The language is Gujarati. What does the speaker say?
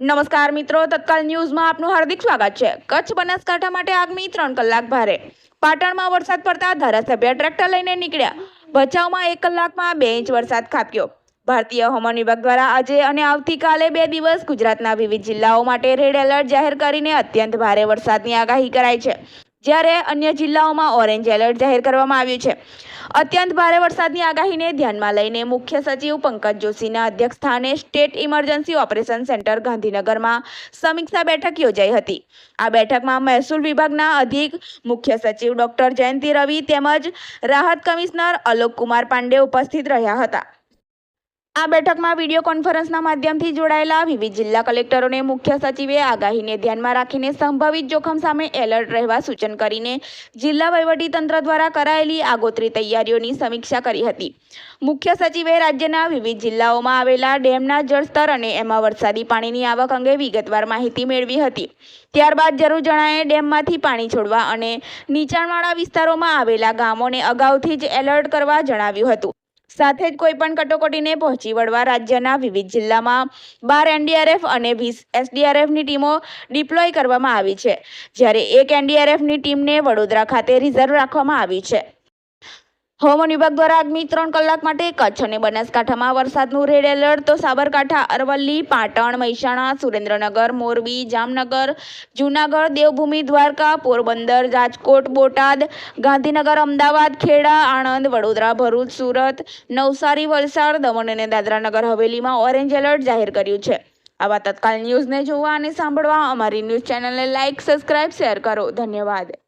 નમસ્કાર મિત્રો, તત્કાલ ન્યૂઝમાં આપનું હાર્દિક સ્વાગત છે. કચ્છ બનાસકાંઠા માટે આગામી ત્રણ કલાક ભારે. પાટણમાં વરસાદ પડતા ધારાસભ્ય ટ્રેક્ટર લઈને નીકળ્યા. ભચાઉમાં એક કલાકમાં બે ઇંચ વરસાદ ખાબક્યો. ભારતીય હવામાન વિભાગ દ્વારા આજે અને આવતીકાલે બે દિવસ ગુજરાતના વિવિધ જિલ્લાઓ માટે રેડ એલર્ટ જાહેર કરીને અત્યંત ભારે વરસાદની આગાહી કરાઈ છે. જ્યારે અન્ય જિલ્લાઓમાં ઓરેન્જ એલર્ટ જાહેર કરવામાં આવ્યું છે. અત્યંત ભારે વરસાદની આગાહીને ધ્યાનમાં લઈને મુખ્ય સચિવ પંકજ જોશીના અધ્યક્ષસ્થાને સ્ટેટ ઇમરજન્સી ઓપરેશન સેન્ટર ગાંધીનગરમાં સમીક્ષા બેઠક યોજાઈ હતી. આ બેઠકમાં મહેસૂલ વિભાગના અધિક મુખ્ય સચિવ ડોક્ટર જયંતિ રવિ તેમજ રાહત કમિશનર અલોક કુમાર પાંડે ઉપસ્થિત રહ્યા હતા. આ બેઠકમાં વીડિયો કોન્ફરન્સના માધ્યમથી જોડાયેલા વિવિધ જિલ્લા કલેક્ટરોને મુખ્ય સચિવે આગાહીને ધ્યાનમાં રાખીને સંભવિત જોખમ સામે એલર્ટ રહેવા સૂચન કરીને જિલ્લા વહીવટીતંત્ર દ્વારા કરાયેલી આગોતરી તૈયારીઓની સમીક્ષા કરી હતી. મુખ્ય સચિવે રાજ્યના વિવિધ જિલ્લાઓમાં આવેલા ડેમના જળસ્તર અને એમાં વરસાદી પાણીની આવક અંગે વિગતવાર માહિતી મેળવી હતી. ત્યારબાદ જરૂર જણાએ ડેમમાંથી પાણી છોડવા અને નીચાણવાળા વિસ્તારોમાં આવેલા ગામોને અગાઉથી જ એલર્ટ કરવા જણાવ્યું હતું. સાથે જ કોઈપણ કટોકટીને પહોંચી વળવા રાજ્યના વિવિધ જિલ્લામાં બાર એનડીઆરએફ અને વીસ એસડીઆરએફની ટીમો ડિપ્લોય કરવામાં આવી છે. જ્યારે એક એનડીઆરએફની ટીમને વડોદરા ખાતે રિઝર્વ રાખવામાં આવી છે. હવામાન વિભાગ દ્વારા આગામી ત્રણ કલાક માટે કચ્છ અને બનાસકાંઠામાં વરસાદનું રેડ એલર્ટ, તો સાબરકાંઠા, અરવલ્લી, પાટણ, મહેસાણા, સુરેન્દ્રનગર, મોરબી, જામનગર, જૂનાગઢ, દેવભૂમિ, દ્વારકા, પોરબંદર, રાજકોટ, બોટાદ, ગાંધીનગર, અમદાવાદ, ખેડા, આણંદ, વડોદરા, ભરૂચ, સુરત, નવસારી, વલસાડ, દમણ અને દાદરાનગર હવેલીમાં ઓરેન્જ એલર્ટ જાહેર કર્યું છે. આવા તત્કાલ ન્યૂઝને જોવા અને સાંભળવા અમારી ન્યૂઝ ચેનલને લાઇક સબસ્ક્રાઇબ, શેર કરો. ધન્યવાદ.